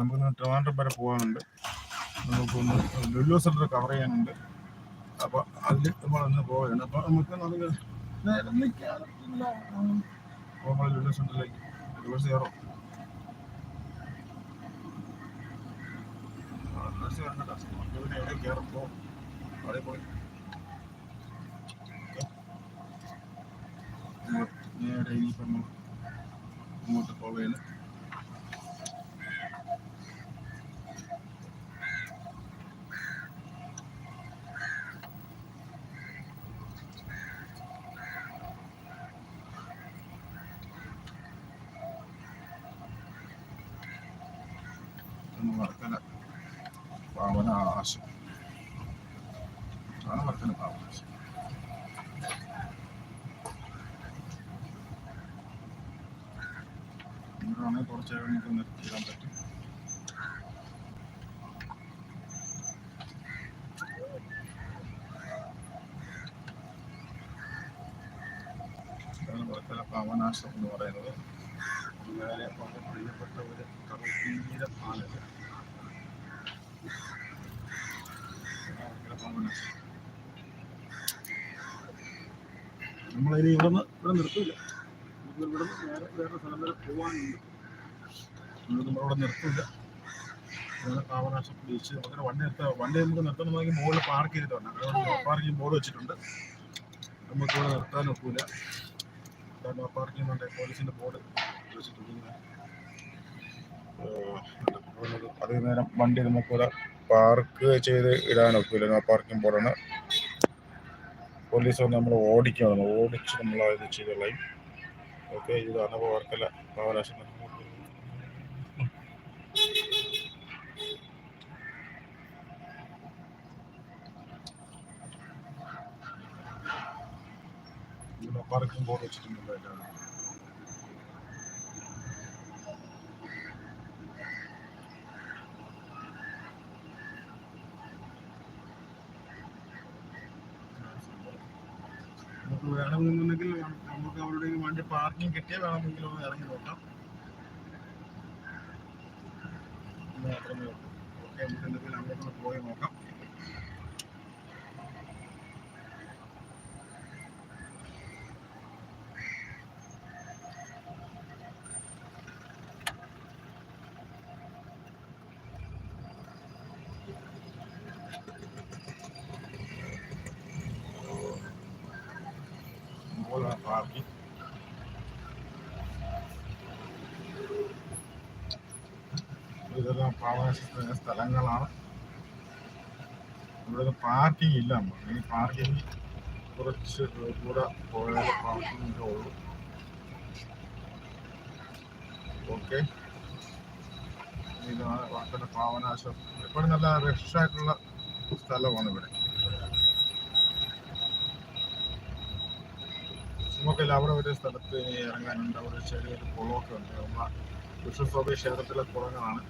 നമുക്ക് ട്രിവാൻഡ്രം വരെ പോകാനുണ്ട്. നമുക്കൊന്ന് ലുല്ലു സെന്റർ കവർ ചെയ്യാനുണ്ട്. അപ്പോൾ അതിൽ നമ്മളൊന്ന് പോവുകയാണ്. അപ്പോൾ നമുക്ക് നമുക്ക് നേരെ നിൽക്കാനില്ല ലുല്ലു സെന്ററിലേക്ക് റിവേഴ്സ് കയറും റിവേഴ്സ് കയറണ്ട നേരെ ഇനിയിപ്പോൾ നമ്മൾ ഇങ്ങോട്ട് ഫോളോ ചെയ്യണം പാവന വർക്കല അതാണ് മറക്കല പാവന പാവനാശം ഇവിടെയാണെങ്കിൽ കുറച്ച് നേരം നമുക്ക് നിർത്തിയിടാൻ പറ്റും. വർക്കല പാവനാശം എന്ന് പറയുന്നത്. വളരെ വളരെ പ്രിയപ്പെട്ട ഒരു കറുത്തീര ആലത് നമ്മളിനി ഇവിടെ നിന്ന് ഇവിടെ നിർത്തില്ല. ഇവിടെ നിന്ന് വേറെ വേറെ പോകാനുണ്ട് ഇവിടെ നമ്മളിവിടെ നിർത്തില്ല. പാവനാശം ബീച്ച്. അങ്ങനെ വണ്ടി നിർത്താം വണ്ടി നമുക്ക് നിർത്തണമെങ്കിൽ മുകളിൽ പാർക്ക് ചെയ്തിട്ടുണ്ട് പാർക്കിംഗ് ബോർഡ് വെച്ചിട്ടുണ്ട്. നമുക്ക് ഇവിടെ നിർത്താൻ ഒക്കില്ല കാരണം പാർക്കിംഗ് ഉണ്ട് പോലീസിന്റെ ബോർഡ് വെച്ചിട്ടുണ്ട് അധിക നേരം വണ്ടി നമുക്കിവിടെ പാർക്ക് ചെയ്ത് ഇടാനൊക്കില്ല ആ പാർക്കിംഗ് ബോർഡാണ്. പോലീസ് വന്ന് നമ്മൾ ഓടിക്കണം ഓടിച്ച് നമ്മൾ ഇത് ചെയ്തോളാം ഓക്കെ ഇതാണ് വർക്കല പാവനാശം പാർക്കിംഗ് ബോർഡ് വെച്ചിട്ടുണ്ട് വേണമെന്നുണ്ടെങ്കിൽ നമുക്ക് അവരുടെ വണ്ടി പാർക്കിംഗ് കിട്ടിയാൽ വേണമെങ്കിൽ ഒന്ന് ഇറങ്ങി നോക്കാം. മാത്രമേ ഉള്ളൂ. ഓക്കെ നമുക്ക് എന്തെങ്കിലും അങ്ങോട്ടൊന്ന് ഇതുപോലാണ് പാർക്കിംഗ് ഇതെല്ലാം പ്രവാസ സ്ഥലങ്ങളാണ് ഇവിടെ പാർക്കിംഗ് ഇല്ല നമുക്ക് ഈ പാർക്കിംഗ് കുറച്ച് കൂടെ പോയാൽ പാർക്കിംഗ് ഉള്ളൂ. ഓക്കെ. ഇതാണ് വാക്കല പാവനാശം എപ്പോഴും നല്ല റഷ് ആയിട്ടുള്ള സ്ഥലമാണ് ഇവിടെ. നമുക്കല്ല എല്ലാവരും ഒരു സ്ഥലത്ത് ഇറങ്ങാനുണ്ട്. അവിടെ ചെറിയൊരു കുളമൊക്കെ ഉണ്ട്. നമ്മളെ വിഷ്ണുസ്വാമി ക്ഷേത്രത്തിലെ കുളങ്ങളാണ്.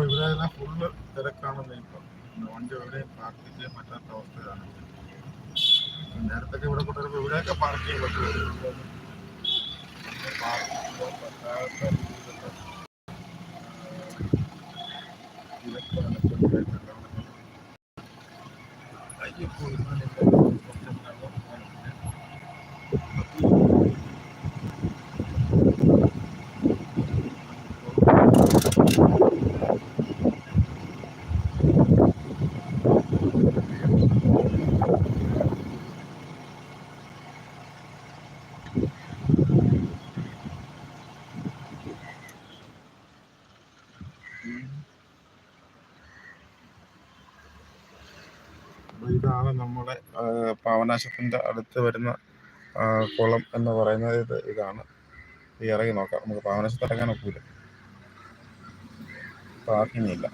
അപ്പോൾ ഇവിടെ എല്ലാം ഫുള്ള് തിരക്കാണെന്ന് ഇപ്പം. വണ്ടി എവിടെയും പാർക്ക് ചെയ്യാൻ പറ്റാത്ത അവസ്ഥയാണ്. നേരത്തെ ഇവിടെ കൊണ്ടുവരുമ്പോൾ ഇവിടെയൊക്കെ പാർക്ക് ചെയ്യാൻ രീതിയിലുള്ള ഇതാണ് നമ്മുടെ പാവനാശത്തിന്റെ അടുത്ത് വരുന്ന കുളം എന്ന് പറയുന്നത് ഇത് ഇതാണ്. ഇറങ്ങി നോക്കാം. നമുക്ക് പാവനാശത്ത് ഇറങ്ങാൻ ഒക്കില്ല പാർക്കിംഗ് ഇല്ല.